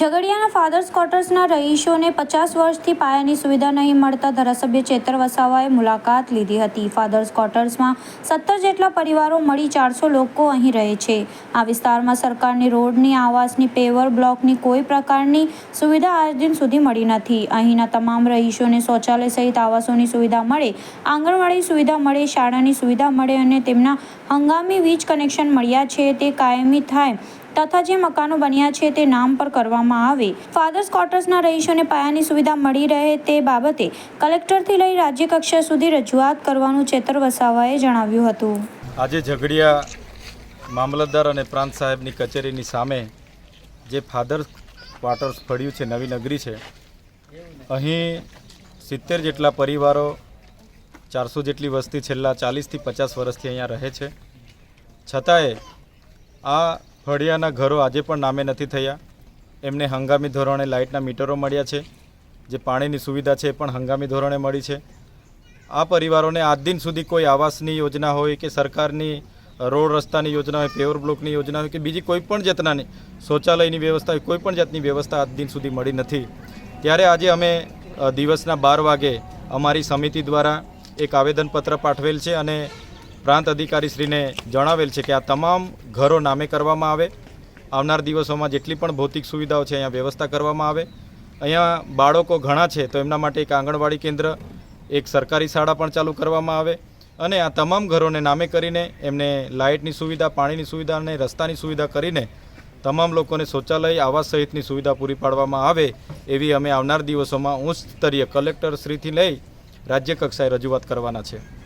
ઝઘડિયાના fathers ક્વાર્ટર્સના રહીશોને પચાસ વર્ષથી પાયાની સુવિધા નહીં મળતા ધારાસભ્ય ચેતર વસાવાએ મુલાકાત લીધી હતી. ફાધર્સ ક્વાર્ટર્સમાં સત્તર જેટલા પરિવારો મળી ચારસો લોકો અહીં રહે છે. આ વિસ્તારમાં સરકારની રોડની આવાસની પેવર બ્લોકની કોઈ પ્રકારની સુવિધા આજ દિન સુધી મળી નથી. અહીંના તમામ રહીશોને શૌચાલય સહિત આવાસોની સુવિધા મળે, આંગણવાડી સુવિધા મળે, શાળાની સુવિધા મળે અને તેમના હંગામી વીજ કનેક્શન મળ્યા છે. તે કાયમી થાય તથા જે મકાનો બન્યા છે તે નામ પર કરવામાં આવે. ફાધર્સ ક્વાર્ટર્સના રહીશોને પાયાની સુવિધા મળી રહે તે બાબતે કલેક્ટરથી લઈ રાજ્ય કક્ષા સુધી રજૂઆત કરવાનું ચેતર વસાવાએ જણાવ્યું હતું. આજે ઝઘડિયા મામલતદાર અને પ્રાંત સાહેબની કચેરીની સામે જે ફાધર્સ ક્વાર્ટર્સ પડ્યું છે, નવી નગરી છે, અહીં સિત્તેર જેટલા પરિવારો, ચારસો જેટલી વસ્તી છેલ્લા ચાલીસથી પચાસ વર્ષથી અહીંયા રહે છે. છતાંય આ ફળિયાના ઘરો આજે પણ નામે નથી થયા. એમને હંગામી ધોરણે લાઇટના મીટરો મળ્યા છે. જે પાણીની સુવિધા છે એ પણ હંગામી ધોરણે મળી છે. આ પરિવારોને આજ દિન સુધી કોઈ આવાસની યોજના હોય કે સરકારની રોડ રસ્તાની યોજના હોય પેવર બ્લોકની યોજના હોય કે બીજી કોઈ પણ જાતનાની શૌચાલયની વ્યવસ્થા હોય, કોઈ પણ જાતની વ્યવસ્થા આજ દિન સુધી મળી નથી. ત્યારે આજે અમે દિવસના બાર વાગે અમારી સમિતિ દ્વારા એક આવેદનપત્ર પાઠવેલ છે અને પ્રાંત અધિકારીશ્રીને જણાવેલ છે કે આ તમામ ઘરો નામે કરવામાં આવે. આવનાર દિવસોમાં જેટલી પણ ભૌતિક સુવિધાઓ છે, અહીંયા વ્યવસ્થા કરવામાં આવે. અહીંયા બાળકો ઘણા છે, તો એમના માટે એક આંગણવાડી કેન્દ્ર, એક સરકારી શાળા પણ ચાલુ કરવામાં આવે. અને આ તમામ ઘરોને નામે કરીને એમને લાઇટની સુવિધા, પાણીની સુવિધા અને રસ્તાની સુવિધા કરીને તમામ લોકોને શૌચાલય, આવાસ સહિતની સુવિધા પૂરી પાડવામાં આવે એવી અમે આવનાર દિવસોમાં ઉચ્ચ સ્તરીય કલેક્ટર શ્રીથી લઈ રાજ્ય કક્ષાએ રજૂઆત કરવાના છે.